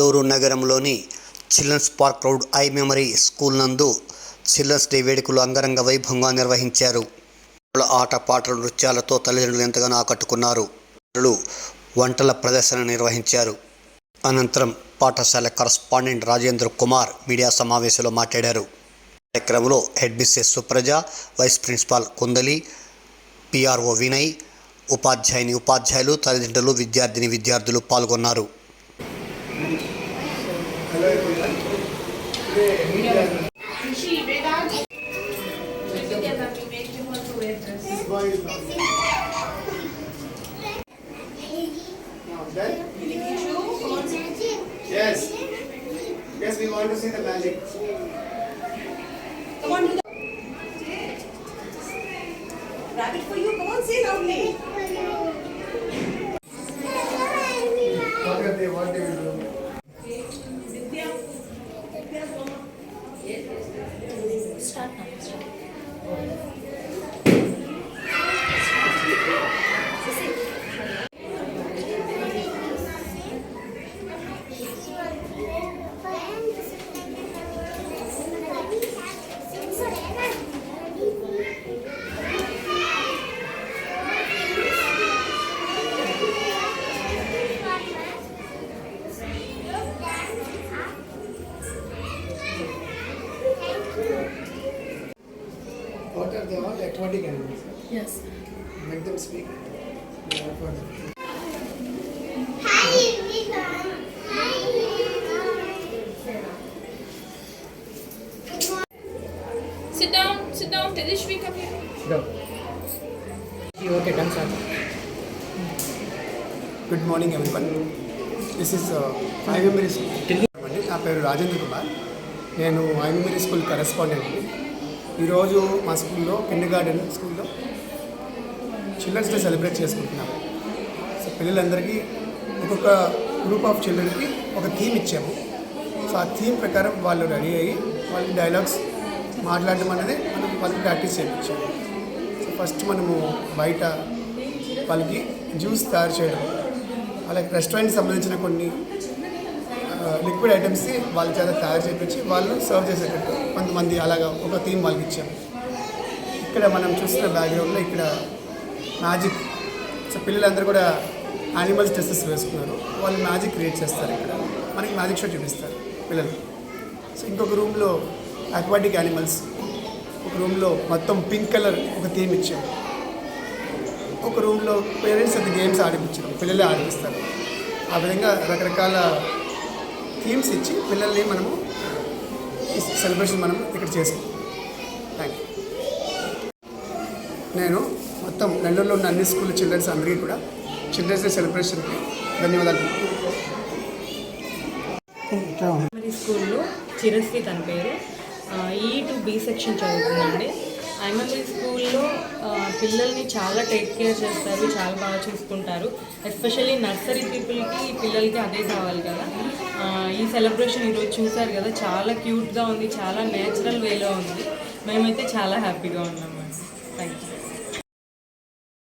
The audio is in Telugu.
నెల్లూరు నగరంలోని children's park road I memory school నందు చిల్డ్రన్స్ డే వేడుకలు అంగరంగ వైభవంగా నిర్వహించారు. ఆట పాటల నృత్యాలతో తల్లిదండ్రులు ఎంతగానో ఆకట్టుకున్నారు. వంటల ప్రదర్శన నిర్వహించారు. అనంతరం పాఠశాల కరస్పాండెంట్ రాజేంద్ర కుమార్ మీడియా సమావేశంలో మాట్లాడారు. కార్యక్రమంలో head Mrs Supraja vice principal Kundali PRO Vinay ఉపాధ్యాయుని ఉపాధ్యాయులు తల్లిదండ్రులు విద్యార్థిని విద్యార్థులు పాల్గొన్నారు. Yes. Yes, we want to see the magic. Come on. Rabbit for you. Come on, say loudly. Oh, OK. What are they all? Aquatic animals. Yes. Make them speak. Yeah, for them. Sit down. Sit down. Tejashvi, come here. Go. Okay, done, sir. Good morning everyone this is I memory school అండి నా పేరు రాజేంద్ర కుమార్ నేను ఐ మెమరీ స్కూల్ కరెస్పాండెంట్ ఈరోజు మా స్కూల్లో కిండర్ గార్డెన్ స్కూల్లో చిల్డ్రన్స్ డే సెలబ్రేట్ చేసుకుంటున్నాము సో పిల్లలందరికీ ఒక్కొక్క గ్రూప్ ఆఫ్ చిల్డ్రన్కి ఒక థీమ్ ఇచ్చాము. సో ఆ థీమ్ ప్రకారం వాళ్ళు రెడీ అయ్యి వాళ్ళకి డైలాగ్స్ మాట్లాడడం అనేది మనం వాళ్ళకి ప్రాక్టీస్ చేయించాము. సో ఫస్ట్ మనము బయట వాళ్ళకి జ్యూస్ తయారు చేయడం అలాగే రెస్టారెంట్కి సంబంధించిన కొన్ని లిక్విడ్ ఐటమ్స్ వాళ్ళ చేత తయారు చేయించి వాళ్ళు సర్వ్ చేసేటట్టు కొంతమంది అలాగా ఒక థీమ్ వాళ్ళకి ఇచ్చాం. ఇక్కడ మనం చూస్తున్న బ్యాక్గ్రౌండ్లో ఇక్కడ మ్యాజిక్ సో పిల్లలందరూ కూడా యానిమల్స్ డ్రెస్సెస్ వేసుకున్నారు. వాళ్ళు మ్యాజిక్ క్రియేట్ చేస్తారు ఇక్కడ. మనకి మ్యాజిక్ షో చూపిస్తారు పిల్లలు. సో ఇంకొక రూమ్లో అక్వాటిక్ యానిమల్స్ ఒక రూమ్లో మొత్తం పింక్ కలర్ ఒక థీమ్ ఇచ్చారు. ఒక రూమ్లో పేరెంట్స్ అది గేమ్స్ ఆడిపించారు పిల్లలే ఆడిపిస్తారు. ఆ విధంగా రకరకాల థీమ్స్ ఇచ్చి పిల్లల్ని మనము ఈ సెలబ్రేషన్ మనం ఇక్కడ చేసాం థ్యాంక్ యూ నేను మొత్తం నెల్లూరులో ఉన్న అన్ని స్కూల్ చిల్డ్రన్స్ అందరికీ కూడా చిల్డ్రన్స్ డే సెలబ్రేషన్కి ధన్యవాదాలు. స్కూల్లో చిరస్వి తన పేరు. ఈ టు బి సెక్షన్ చదువుతుందండి. ఐఎంఎల్ఈ స్కూల్లో పిల్లల్ని చాలా టేక్ కేర్ చేస్తారు చాలా బాగా చూసుకుంటారు. ఎస్పెషల్లీ నర్సరీ పీపుల్కి పిల్లలకి అదే కావాలి కదా. ఈ సెలబ్రేషన్ ఈరోజు చూసారు కదా చాలా క్యూట్గా ఉంది చాలా నేచురల్ వేలో ఉంది. మేమైతే చాలా హ్యాపీగా ఉన్నామండి. Thank you